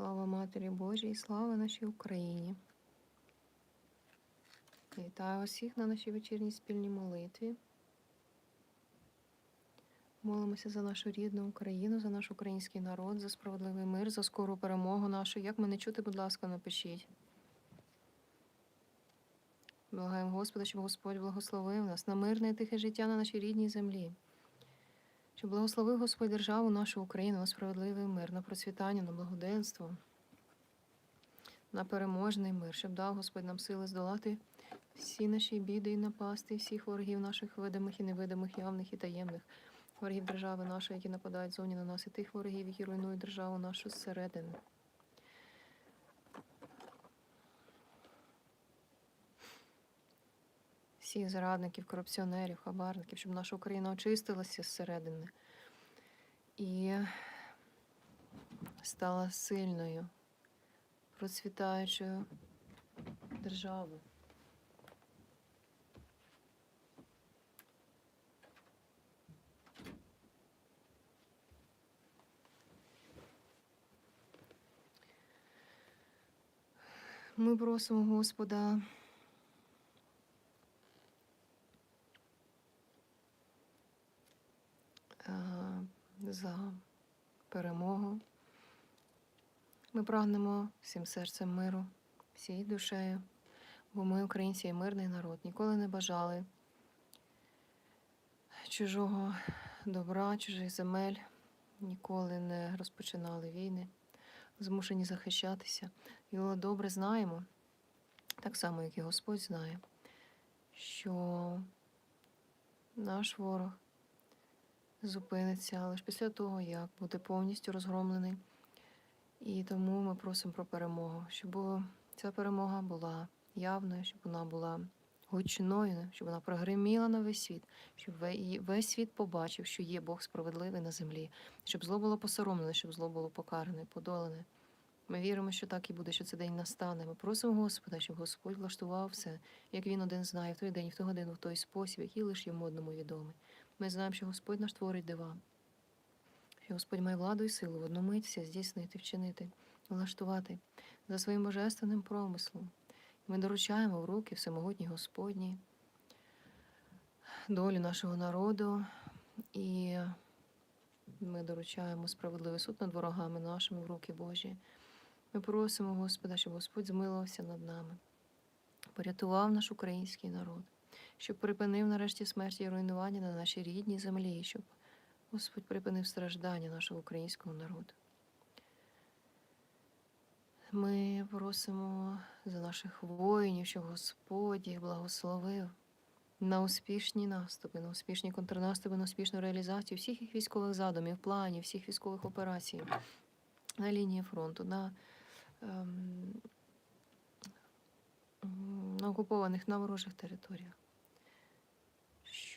Слава Матері Божій, слава нашій Україні. Вітаю усіх на нашій вечірній спільній молитві. Молимося за нашу рідну Україну, за наш український народ, за справедливий мир, за скору перемогу нашу. Як мене чути, будь ласка, напишіть. Благаємо Господа, щоб Господь благословив нас на мирне і тихе життя на нашій рідній землі. Щоб благословив Господь державу нашу Україну на справедливий мир, на процвітання, на благоденство, на переможний мир, щоб дав Господь нам сили здолати всі наші біди і напасти, всіх ворогів наших видимих і невидимих, явних і таємних, ворогів держави нашої, які нападають зовні на нас, і тих ворогів, які руйнують державу нашу зсередини. Всіх зрадників, корупціонерів, хабарників, щоб наша Україна очистилася зсередини і стала сильною, процвітаючою державою. Ми просимо Господа за перемогу. Ми прагнемо всім серцем миру, всією душею, бо ми, українці, є мирний народ, ніколи не бажали чужого добра, чужих земель, ніколи не розпочинали війни, змушені захищатися. І добре знаємо, так само, як і Господь знає, що наш ворог зупиниться лише після того, як буде повністю розгромлений. І тому ми просимо про перемогу, щоб ця перемога була явною, щоб вона була гучною, щоб вона прогреміла на весь світ, щоб весь світ побачив, що є Бог справедливий на землі, щоб зло було посоромлене, щоб зло було покаране, подолене. Ми віримо, що так і буде, що цей день настане. Ми просимо Господа, щоб Господь влаштував все, як він один знає, в той день, в ту годину, в той спосіб, який лише йому одному відомий. Ми знаємо, що Господь наш творить дива, що Господь має владу і силу в одну мить здійснити, вчинити, влаштувати за своїм божественним промислом. Ми доручаємо в руки всемогутній Господні долю нашого народу, і ми доручаємо справедливий суд над ворогами нашими в руки Божі. Ми просимо Господа, щоб Господь змилувався над нами, порятував наш український народ, щоб припинив нарешті смерть і руйнування на нашій рідній землі, щоб Господь припинив страждання нашого українського народу. Ми просимо за наших воїнів, щоб Господь їх благословив на успішні наступи, на успішні контрнаступи, на успішну реалізацію всіх їх військових задумів, планів, всіх військових операцій на лінії фронту, на, ем, на окупованих на ворожих територіях.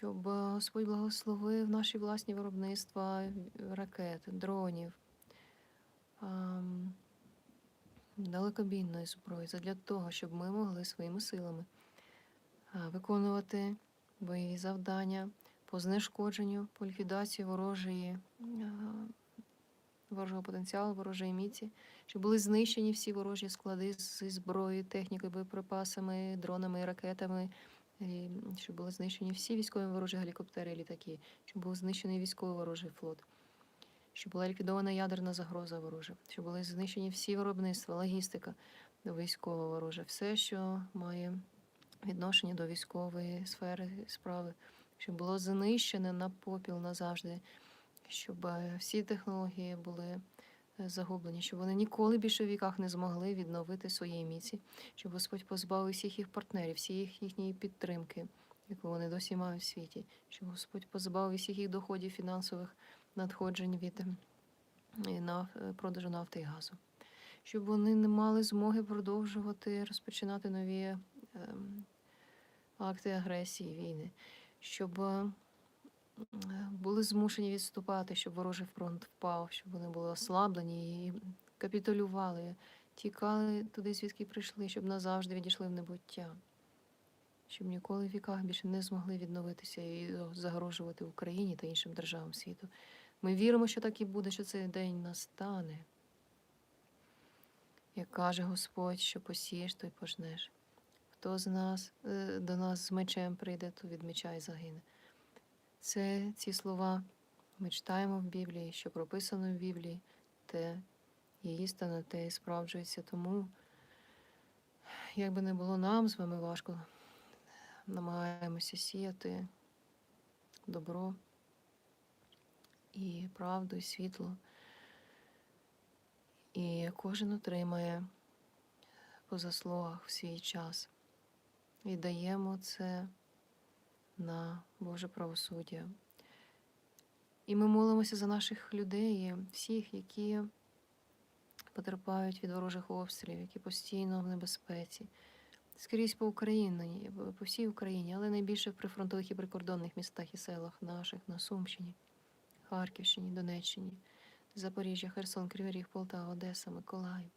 Щоб е, Господь благословив наші власні виробництва ракет, дронів, далекобійної зброї, для того, щоб ми могли своїми силами е, виконувати бойові завдання по знешкодженню, по ліквідації ворожої, е, ворожого потенціалу, ворожої міці, щоб були знищені всі ворожі склади зі зброєю, технікою, боєприпасами, дронами і ракетами, щоб були знищені всі військові ворожі гелікоптери і літаки, щоб був знищений військовий ворожий флот, щоб була ліквідована ядерна загроза ворожа, щоб були знищені всі виробництва, логістика військова ворожа, все, що має відношення до військової сфери справи, щоб було знищене на попіл назавжди, щоб е, всі технології були загублені, щоб вони ніколи більше в віках не змогли відновити своєї міці, щоб Господь позбавив всіх їх партнерів, всіх їхньої підтримки, яку вони досі мають в світі, щоб Господь позбавив всіх їх доходів фінансових надходжень від ем, е, продажу нафти і газу, щоб вони не мали змоги продовжувати розпочинати нові ем, акти агресії, війни, щоб е, були змушені відступати, щоб ворожий фронт впав, щоб вони були ослаблені і капітулювали, тікали туди, звідки прийшли, щоб назавжди відійшли в небуття, щоб ніколи в віках більше не змогли відновитися і загрожувати Україні та іншим державам світу. Ми віримо, що так і буде, що цей день настане. Як каже Господь, що посієш, то й пожнеш. Хто з нас е, до нас з мечем прийде, то від меча й загине. Це ці слова ми читаємо в Біблії, що прописано в Біблії, те є істина, те і справджується. Тому, як би не було нам з вами важко, намагаємося сіяти добро і правду, і світло. І кожен отримає по заслугах в свій час. Віддаємо це на Боже правосуддя. І ми молимося за наших людей, всіх, які потерпають від ворожих обстрілів, які постійно в небезпеці. Скрізь по Україні, по всій Україні, але найбільше в прифронтових і прикордонних містах і селах наших на Сумщині, Харківщині, Донеччині, Запоріжжя, Херсон, Кривий Полтава, Одеса, Миколаїв.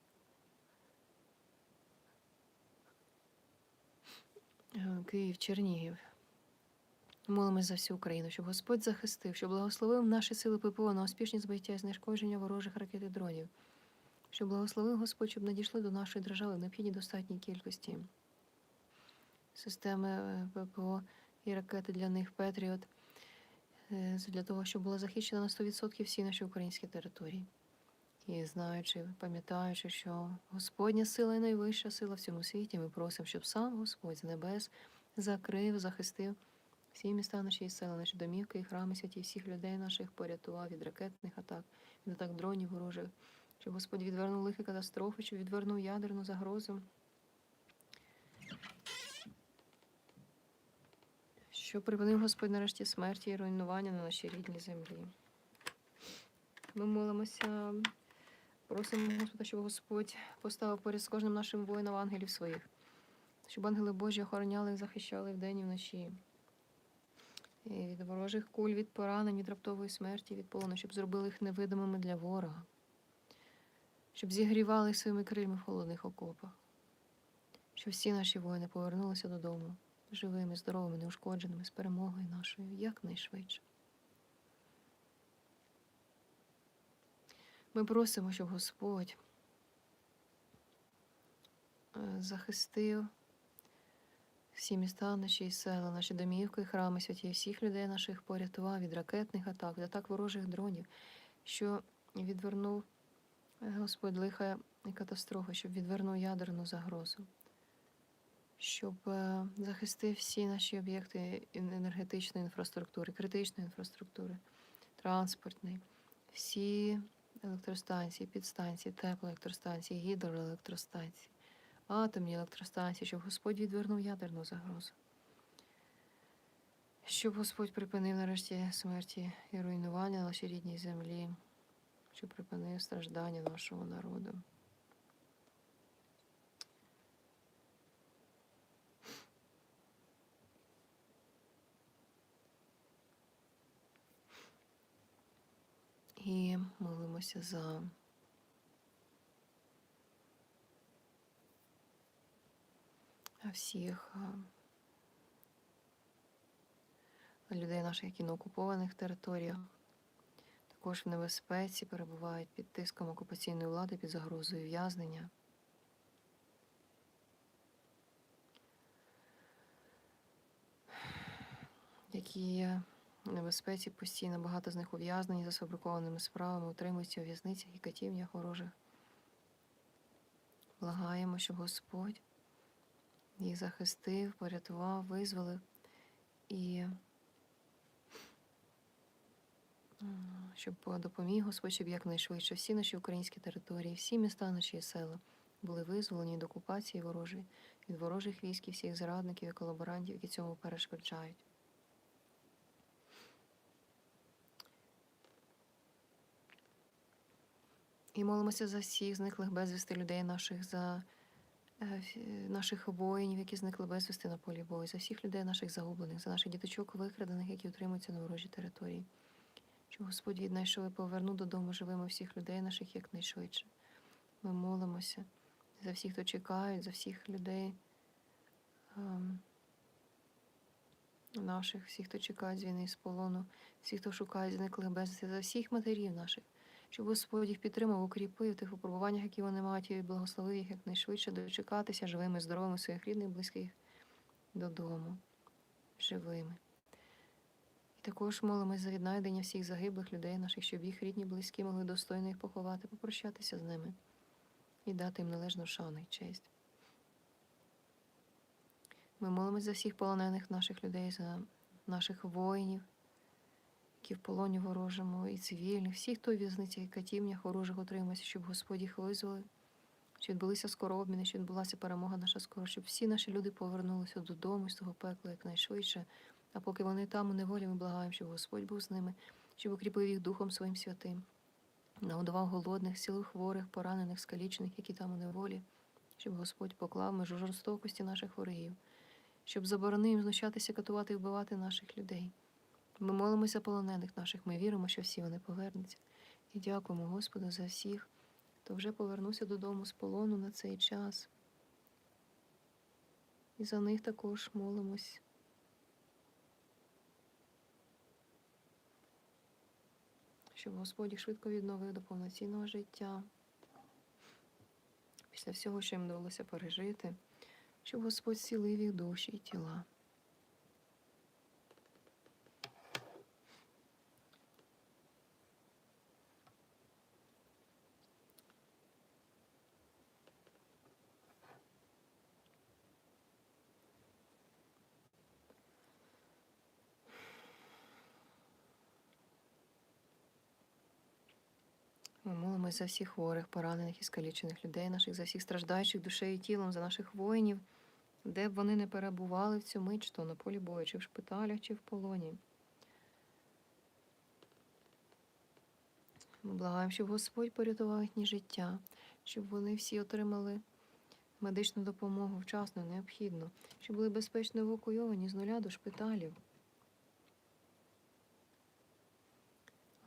Е, Київ, Чернігів. Молимось за всю Україну, щоб Господь захистив, щоб благословив наші сили ППО на успішні збиття і знешкодження ворожих ракет і дронів, щоб благословив Господь, щоб надійшли до нашої держави в необхідній достатній кількості системи е, ППО і ракети для них Петріот, е, для того, щоб була захищена на 100% всі наші українські території. І знаючи, пам'ятаючи, що Господня сила і найвища сила в цьому світі, ми просимо, щоб сам Господь з небес закрив, захистив всі міста наші і села, наші домівки і храми святі, всіх людей наших порятував від ракетних атак, від атак дронів ворожих, щоб Господь відвернув лихі катастрофи, щоб відвернув ядерну загрозу. Щоб припинив Господь нарешті смерті і руйнування на нашій рідній землі. Ми молимося, просимо Господа, щоб Господь поставив поряд з кожним нашим воїном ангелів своїх, щоб ангели Божі охороняли і захищали вдень і вночі. І від ворожих куль, від поранень, від раптової смерті, від полону, щоб зробили їх невидимими для ворога, щоб зігрівали своїми крильми в холодних окопах, щоб всі наші воїни повернулися додому живими, здоровими, неушкодженими, з перемогою нашою якнайшвидше. Ми просимо, щоб Господь е, захистив всі міста, наші села, наші домівки, храми святі, всіх людей наших порятував від ракетних атак, від атак ворожих дронів, що відвернув е, Господь лиха і катастрофи, щоб відвернув ядерну загрозу, щоб е, захистив всі наші об'єкти енергетичної інфраструктури, критичної інфраструктури, транспортної, всі електростанції, підстанції, теплоелектростанції, гідроелектростанції атомні електростанції, щоб Господь відвернув ядерну загрозу. Щоб Господь припинив нарешті смерті і руйнування на нашій рідній землі, щоб припинив страждання нашого народу. І молимося за всіх людей наших, які на окупованих територіях, також в небезпеці перебувають під тиском окупаційної влади, під загрозою в'язнення. Які в небезпеці постійно багато з них ув'язнені за сфабрикованими справами, утримуються у в'язницях і катівнях ворожих. Благаємо, щоб Господь їх захистив, порятував, визволив і щоб допоміг Господь, щоб якнайшвидше всі наші українські території, всі міста наші села були визволені від окупації ворожої, від ворожих військ і всіх зрадників і колаборантів, які цьому перешкоджають. І молимося за всіх зниклих безвісти людей наших, за наших воїнів, які зникли безвісти на полі бою, за всіх людей наших загублених, за наших діточок викрадених, які утримуються на ворожій території. Щоб Господь віднайшов і повернув додому живими всіх людей наших якнайшвидше. Ми молимося за всіх, хто чекають, за всіх людей ем, наших, всіх, хто чекає з війни з полону, всіх, хто шукає зниклих безвісти, за всіх матерів наших, щоб Господь їх підтримав, укріпив тих випробуваннях, які вони мають, і благословив їх якнайшвидше дочекатися живими, здоровими своїх рідних, близьких додому, живими. І також молимось за віднайдення всіх загиблих людей наших, щоб їх рідні, близькі могли достойно їх поховати, попрощатися з ними і дати їм належну шану і честь. Ми молимось за всіх полонених наших людей, за наших воїнів, які в полоні ворожому, і цивільних, всіх, хто в в'язницях і катівнях ворожих отримується, щоб Господь їх визволив, щоб відбулися скоро обміни, щоб відбулася перемога наша скоро, щоб всі наші люди повернулися додому з того пекла якнайшвидше. А поки вони там у неволі, ми благаємо, щоб Господь був з ними, щоб укріпив їх Духом Своїм святим, нагодував голодних, сіл хворих, поранених, скалічених, які там у неволі, щоб Господь поклав межу жорстокості наших ворогів, щоб заборонив знущатися, катувати і вбивати наших людей. Ми молимося полонених наших, ми віримо, що всі вони повернуться. І дякуємо Господу за всіх, хто вже повернувся додому з полону на цей час. І за них також молимось. Щоб Господь швидко відновив до повноцінного життя. Після всього, що їм вдалося пережити, щоб Господь зцілив їх душі і тіла. Ми молимось за всіх хворих, поранених і скалічених людей, наших, за всіх страждаючих душею і тілом, за наших воїнів, де б вони не перебували в цю мить, то на полі бою, чи в шпиталях, чи в полоні. Ми благаємо, щоб Господь порятував їхнє життя, щоб вони всі отримали медичну допомогу вчасно, необхідно, щоб були безпечно евакуйовані з нуля до шпиталів.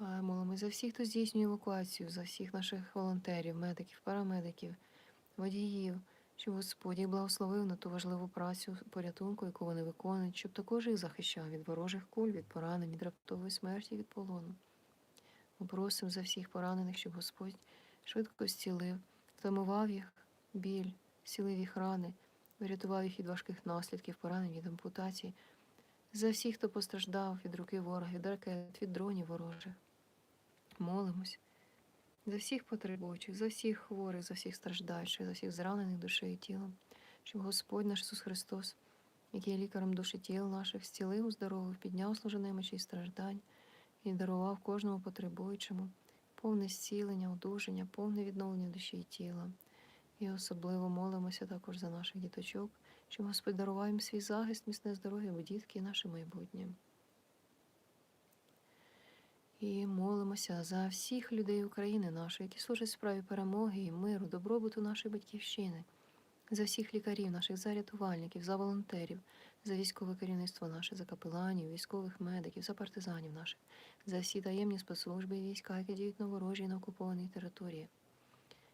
А, Молимось за всіх, хто здійснює евакуацію, за всіх наших волонтерів, медиків, парамедиків, водіїв, щоб Господь їх благословив на ту важливу працю порятунку, яку вони виконують, щоб також їх захищав від ворожих куль, від поранень, від раптової смерті, від полону. Ми просимо за всіх поранених, щоб Господь швидко зцілив, втамував їх біль, зцілив їх рани, врятував їх від важких наслідків, поранень від ампутації, за всіх, хто постраждав від руки ворога, від ракет, від дронів ворожих. Молимось за всіх потребуючих, за всіх хворих, за всіх страждаючих, за всіх зранених душею і тілом, щоб Господь наш Ісус Христос, який є лікарем душі тіл наших, зцілив, оздоровив, підняв служене мечі страждань і дарував кожному потребуючому повне зцілення, одужання, повне відновлення душі і тіла. І особливо молимося також за наших діточок, щоб Господь дарував їм свій захист, міцне здоров'я, бо дітки і наше майбутнє. І молимося за всіх людей України нашої, які служать справі перемоги і миру, добробуту нашої батьківщини, за всіх лікарів наших, за рятувальників, за волонтерів, за військове керівництво наше, за капеланів, військових медиків, за партизанів наших, за всі таємні спецслужби і війська, які діють на ворожій на окупованій території.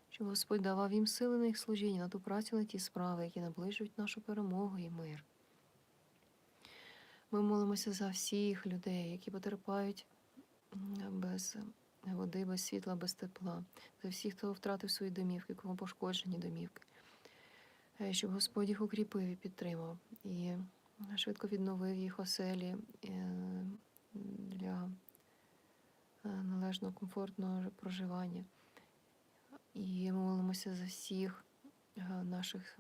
Щоб Господь давав їм сили на їх служіння, на ту працю, на ті справи, які наближують нашу перемогу і мир. Ми молимося за всіх людей, які потерпають без води, без світла, без тепла, за всіх, хто втратив свої домівки, кому пошкоджені домівки, Е, щоб Господь їх укріпив і підтримав, і швидко відновив їх оселі е, для е, належного комфортного проживання. І молимося за всіх е, наших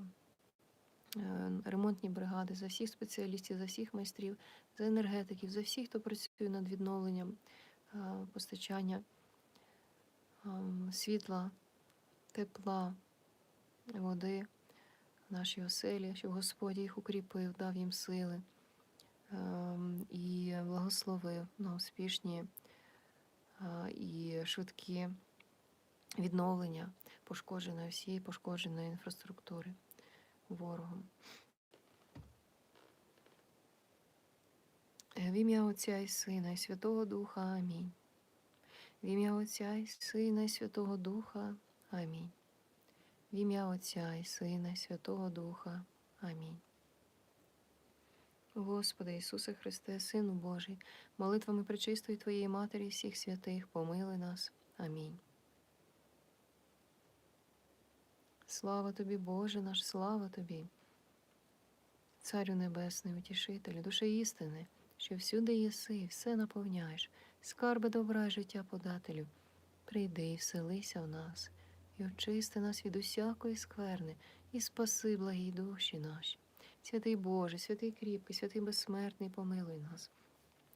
е, ремонтні бригади, за всіх спеціалістів, за всіх майстрів, за енергетиків, за всіх, хто працює над відновленням. е, постачання ем, світла, тепла, води в нашій оселі, щоб Господь їх укріпив, дав їм сили ем, і благословив на успішні е, і швидкі відновлення пошкодженої всієї пошкодженої інфраструктури ворогом. В ім'я Отця і Сина, і Святого Духа. Амінь. В ім'я Отця і Сина, і Святого Духа. Амінь. В ім'я Отця і Сина, і Святого Духа. Амінь. Господи Ісусе Христе, Сину Божий, молитвами пречистої Твоєї Матері всіх святих, помили нас Амінь. Слава тобі, Боже наш, слава тобі, Царю Небесний, утішителю, душе істини, що всюди єси, все наповняєш, скарби добра й життя подателю. Прийди і вселися в нас, і очисти нас від усякої скверни, і спаси благі душі наші. Святий Боже, святий кріпкий, святий безсмертний, помилуй нас.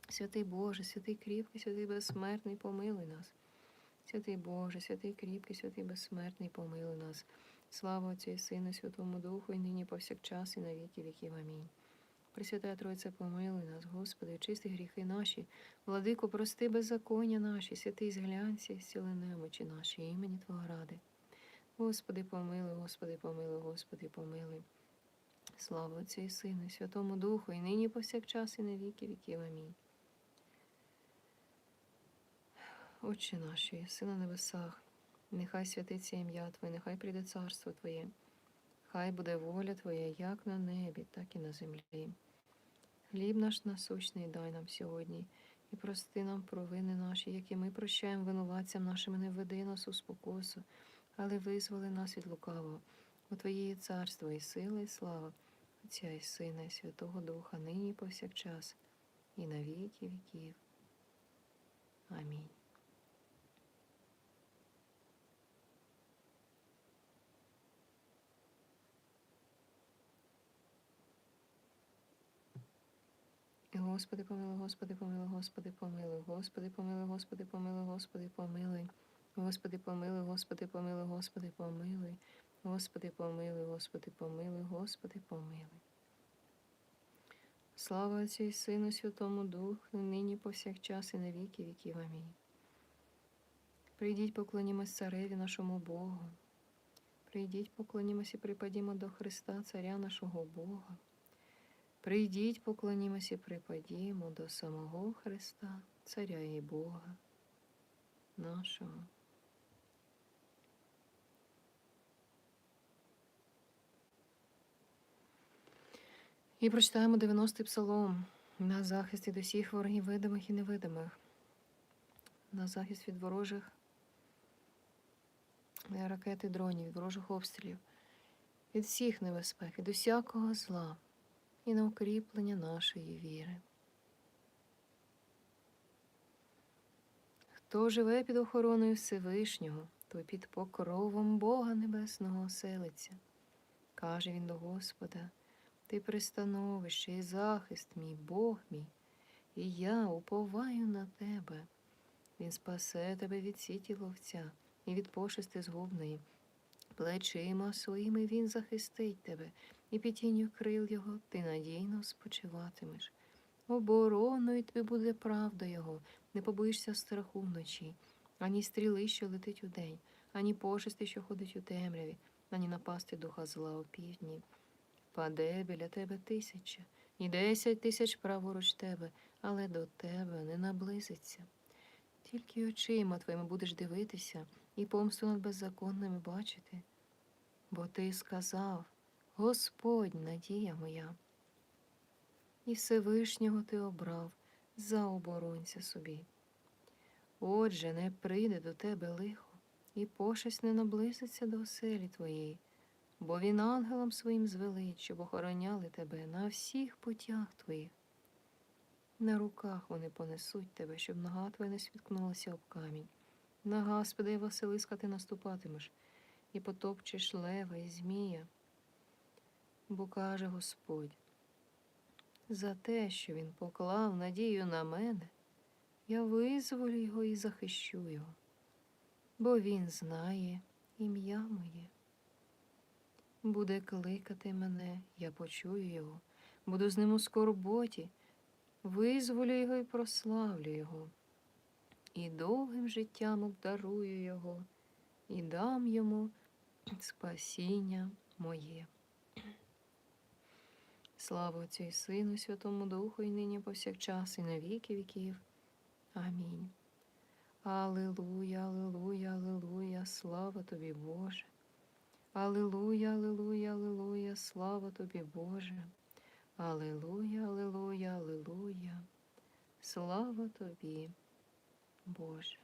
Святий Боже, святий кріпкий, святий безсмертний, помилуй нас. Святий Боже, святий кріпкий, святий безсмертний, помилуй нас. Слава Отцю і Сину, Святому Духу, і нині повсякчас, і на віки віків. Амінь. Пресвятая Тройця, помилуй нас, Господи, очисти гріхи наші, владико, прости беззаконня наші, святий зглянься, і зціли немочі наші, імені Твого ради. Господи, помилуй, Господи, помилуй, Господи, помилуй. Слава Отцю і Сину, і Святому Духу, і нині повсякчас, і на віки віків. Амінь. Отче наш, що єси на небесах, нехай святиться ім'я Твоє, нехай прийде царство Твоє, хай буде воля Твоя, як на небі, так і на землі. Хліб наш насущний дай нам сьогодні, і прости нам провини наші, які ми прощаємо винуватцям нашим, не введи нас у спокусу, але визволи нас від лукавого. У Твоє царство і сила, і слава, Отця і Сина, і Святого Духа, нині повсякчас, і на віки віків. Амінь. Господи, помилуй, Господи, помилуй, Господи, помилуй, Господи, помилуй, Господи, помилуй, Господи, помилуй. Господи, помилуй, Господи, помилуй, Господи, помилуй. Господи, помилуй, Господи, помилуй, Господи, помилуй. Слава Отцю і Сину, Святому Духу, нині повсякчас і на віки віків. Амінь. Прийдіть, поклонімось цареві нашому Богу. Прийдіть, поклонімось і припадімо до Христа, Царя нашого Бога. Прийдіть, поклонімось і припадімо до самого Христа, Царя і Бога нашого. І прочитаємо 90-й псалом на захист від усіх ворогів видимих і невидимих, на захист від ворожих ракет і дронів, від ворожих обстрілів, від всіх небезпек, від усякого зла і на укріплення нашої віри. Хто живе під охороною Всевишнього, той під покровом Бога Небесного оселиться. Каже він до Господа, Ти пристановище і захист мій, Бог мій, і я уповаю на тебе. Він спасе тебе від сіті ловця і від пошести згубної. Плечима своїми він захистить тебе, і під тінню крил його ти надійно спочиватимеш. Обороною тобі буде правда Його, не побоїшся страху вночі, ані стріли, що летить удень, ані пошести, що ходить у темряві, ані напасти духа зла у півдні. Паде біля тебе тисяча, і десять тисяч праворуч тебе, але до тебе не наблизиться. Тільки очима твоїми будеш дивитися і помсту над беззаконними бачити. Бо ти сказав Господь, надія моя, і Всевишнього ти обрав за оборонця собі. Отже, не прийде до тебе лихо, і пошесть не наблизиться до оселі твоєї, бо він ангелам своїм звелить, щоб охороняли тебе на всіх путях твоїх. На руках вони понесуть тебе, щоб нога твоя не світкнулася об камінь. На Господа і Василиска ти наступатимеш, і потопчеш лева і змія. Бо каже Господь, за те, що він поклав надію на мене, я визволю його і захищу його, бо він знає ім'я моє. Буде кликати мене, я почую його, буду з ним у скорботі, визволю його і прославлю його, і довгим життям обдарую його, і дам йому спасіння моє. Слава Отцю і Сину, Святому Духу, і нині повсякчас, і на віки віків. Амінь. Аллилуйя, Аллилуйя, Аллилуйя, слава тобі, Боже. Аллилуйя, Аллилуйя, Аллилуйя, слава тобі, Боже. Аллилуйя, Аллилуйя, Аллилуйя, слава тобі, Боже.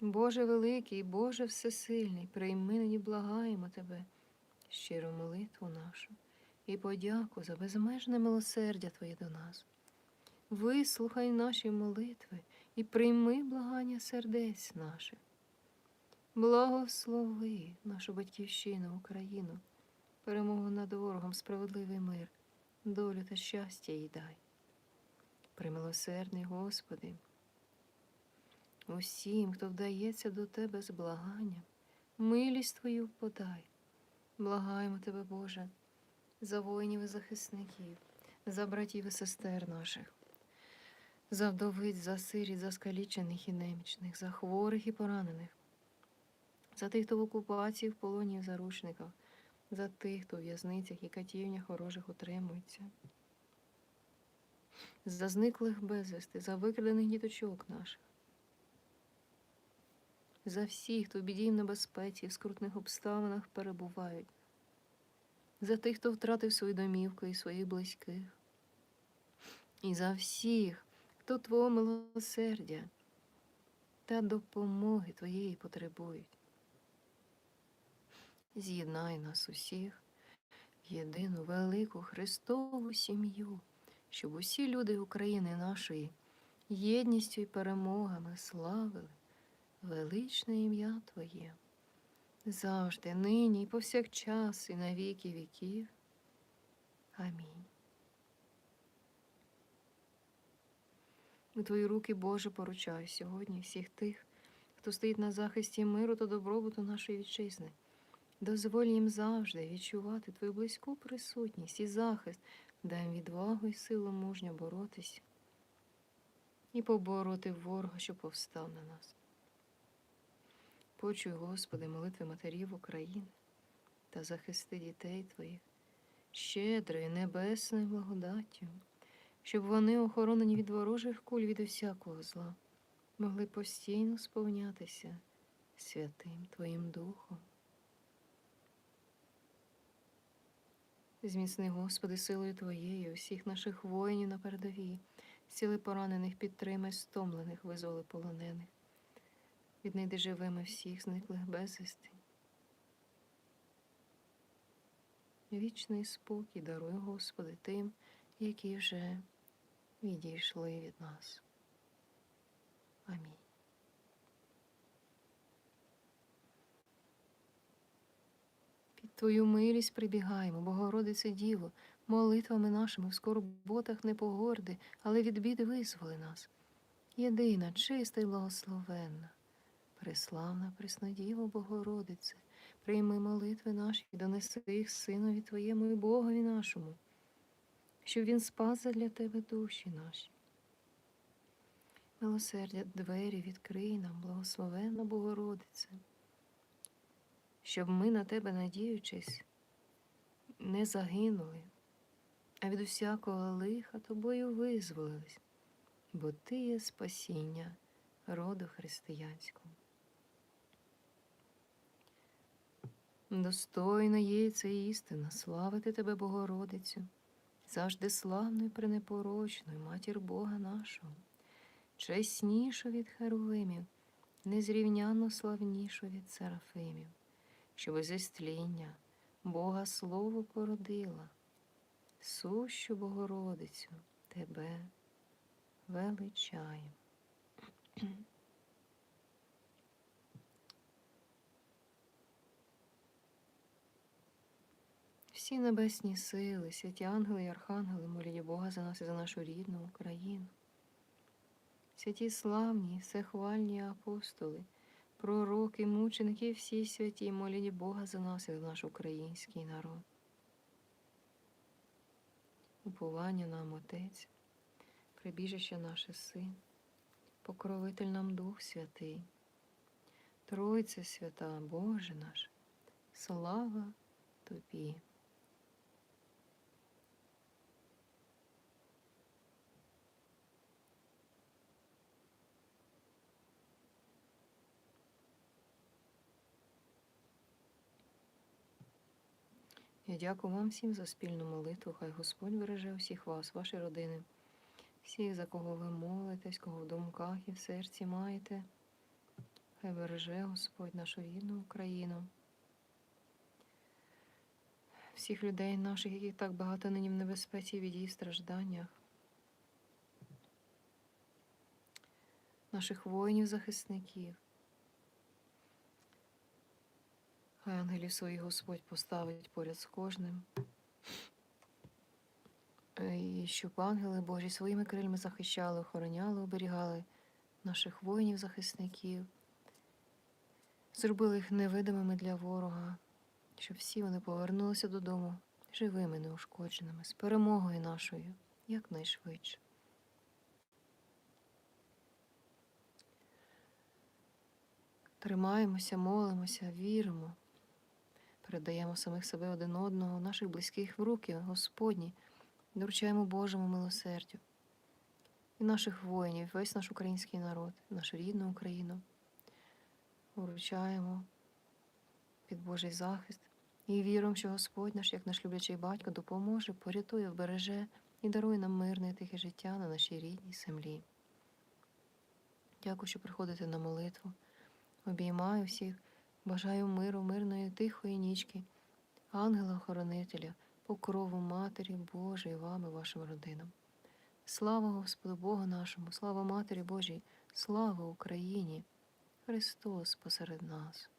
Боже великий, Боже всесильний, прийми нині благаємо Тебе, щиру молитву нашу і подяку за безмежне милосердя Твоє до нас. Вислухай наші молитви і прийми благання сердець наших. Благослови нашу батьківщину, Україну, перемогу над ворогом, справедливий мир, долю та щастя їй дай. Примилосердний Господи, усім, хто вдається до Тебе з благанням, милість Твою подай. Благаємо Тебе, Боже, за воїнів і захисників, за братів і сестер наших, за вдовиць, за сиріт, за скалічених і немічних, за хворих і поранених, за тих, хто в окупації, в полоні і в заручниках, за тих, хто в в'язницях і катівнях ворожих утримується, за зниклих безвісти, за викрадених діточок наших, за всіх, хто в біді в небезпеці, в скрутних обставинах перебувають, за тих, хто втратив свою домівку і своїх близьких, і за всіх, хто Твого милосердя та допомоги Твоєї потребують. З'єднай нас усіх в єдину велику Христову сім'ю, щоб усі люди України нашої єдністю і перемогами славили величне ім'я Твоє, завжди, нині і повсякчас, і на віки віків. Амінь. У Твої руки, Боже, поручаю сьогодні всіх тих, хто стоїть на захисті миру та добробуту нашої вітчизни. Дозволь їм завжди відчувати Твою близьку присутність і захист, дай їм відвагу і силу мужньо боротися і побороти ворога, що повстав на нас. Почуй, Господи, молитви матерів України та захисти дітей Твоїх щедрою небесною благодаттю, щоб вони, охоронені від ворожих куль від усякого зла, могли постійно сповнятися святим Твоїм Духом. Зміцни, Господи, силою Твоєю, усіх наших воїнів на передовій, сіли поранених, підтримай, стомлених, визволи полонених. Віднайди живими всіх зниклих безвісти. Вічний спокій даруй, Господи, тим, які вже відійшли від нас. Амінь. Під Твою милість прибігаємо, Богородице Діво, молитвами нашими в скорботах не погорди, але від біди визволи нас. Єдина, чиста й благословенна, преславна Преснодіво Богородице, прийми молитви наші донеси їх Синові Твоєму і Богові нашому, щоб Він спас для Тебе душі наші. Милосердя двері відкрий нам, благословенна Богородице, щоб ми на Тебе, надіючись, не загинули, а від усякого лиха тобою визволились, бо Ти є спасіння роду християнського. Достойна є це істина, славити тебе, Богородицю, завжди славною, пренепорочною, матір Бога нашого, чеснішу від Херувимів, незрівняно славнішу від Серафимів, що без істління Бога Слово породила, сущу Богородицю тебе величаємо. Всі небесні сили, святі ангели і архангели, моліть Бога за нас і за нашу рідну Україну. Святі славні, всехвальні апостоли, пророки, мученики, всі святі, моліть Бога за нас і за наш український народ. Уповання нам Отець, прибіжище наше Син, покровитель нам Дух Святий, Тройце свята, Боже наш, слава Тобі. Я дякую вам всім за спільну молитву. Хай Господь береже усіх вас, ваші родини, всіх, за кого ви молитесь, кого в думках і в серці маєте. Хай береже Господь нашу рідну Україну. Всіх людей наших, яких так багато нині в небезпеці від її стражданнях. Наших воїнів-захисників. Хай ангелів своїх Господь поставить поряд з кожним. Е, І щоб ангели Божі своїми крильми захищали, охороняли, оберігали наших воїнів-захисників, зробили їх невидимими для ворога, щоб всі вони повернулися додому живими, неушкодженими, з перемогою нашою якнайшвидше. Тримаємося, молимося, віримо, передаємо самих себе один одного, наших близьких в руки Господні, доручаємо Божому милосердю і наших воїнів, весь наш український народ, нашу рідну Україну. Вручаємо під Божий захист і віримо, що Господь наш, як наш люблячий батько, допоможе, порятує, вбереже і дарує нам мирне і тихе життя на нашій рідній землі. Дякую, що приходите на молитву. Обіймаю всіх, бажаю миру, мирної, тихої нічки, ангела-охоронителя, покрову Матері Божої вам і вашим родинам. Слава Господу Богу нашому, слава Матері Божій, слава Україні! Христос посеред нас.